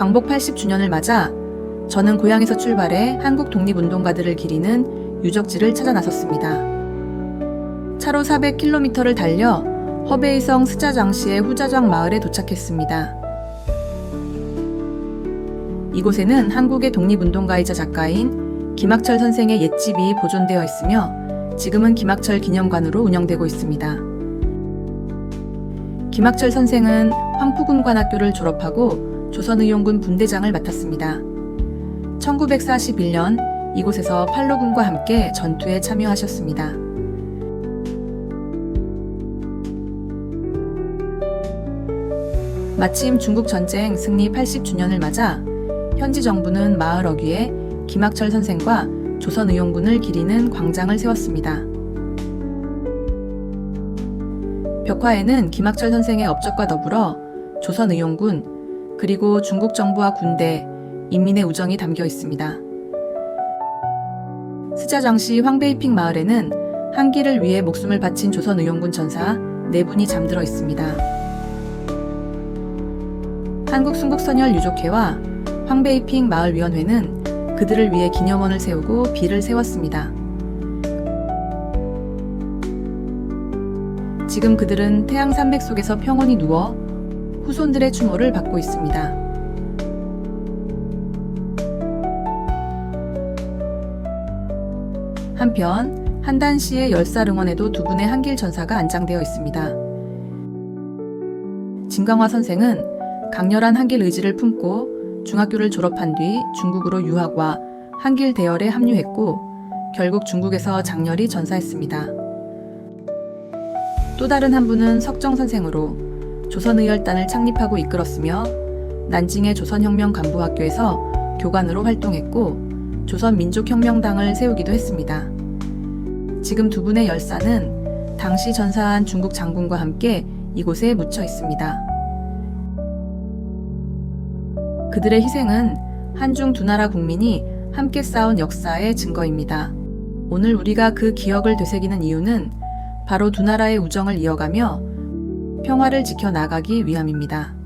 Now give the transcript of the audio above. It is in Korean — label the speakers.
Speaker 1: 광복 80주년을 맞아 저는 고향에서 출발해 한국 독립운동가들을 기리는 유적지를 찾아 나섰습니다. 차로 400km를 달려 허베이성 스자장시의 후자장 마을에 도착했습니다. 이곳에는 한국의 독립운동가이자 작가인 김학철 선생의 옛집이 보존되어 있으며 지금은 김학철 기념관으로 운영되고 있습니다. 김학철 선생은 황푸군관학교를 졸업하고 조선의용군 분대장을 맡았습니다. 1941년 이곳에서 팔로군과 함께 전투에 참여하셨습니다. 마침 중국 전쟁 승리 80주년을 맞아 현지 정부는 마을 어귀에 김학철 선생과 조선의용군을 기리는 광장을 세웠습니다. 벽화에는 김학철 선생의 업적과 더불어 조선의용군 그리고 중국 정부와 군대, 인민의 우정이 담겨 있습니다. 스자장시 황베이핑 마을에는 한기를 위해 목숨을 바친 조선 의용군 전사 네 분이 잠들어 있습니다. 한국순국선열 유족회와 황베이핑 마을위원회는 그들을 위해 기념원을 세우고 비를 세웠습니다. 지금 그들은 태양 산맥 속에서 평온히 누워 후손들의 추모를 받고 있습니다. 한편 한단시의 열사릉원에도 두 분의 한길 전사가 안장되어 있습니다. 진강화 선생은 강렬한 한길 의지를 품고 중학교를 졸업한 뒤 중국으로 유학과 한길 대열에 합류했고 결국 중국에서 장렬히 전사했습니다. 또 다른 한 분은 석정 선생으로 조선의열단을 창립하고 이끌었으며 난징의 조선혁명 간부학교에서 교관으로 활동했고 조선민족혁명당을 세우기도 했습니다. 지금 두 분의 열사는 당시 전사한 중국 장군과 함께 이곳에 묻혀 있습니다. 그들의 희생은 한중 두 나라 국민이 함께 싸운 역사의 증거입니다. 오늘 우리가 그 기억을 되새기는 이유는 바로 두 나라의 우정을 이어가며 평화를 지켜 나가기 위함입니다.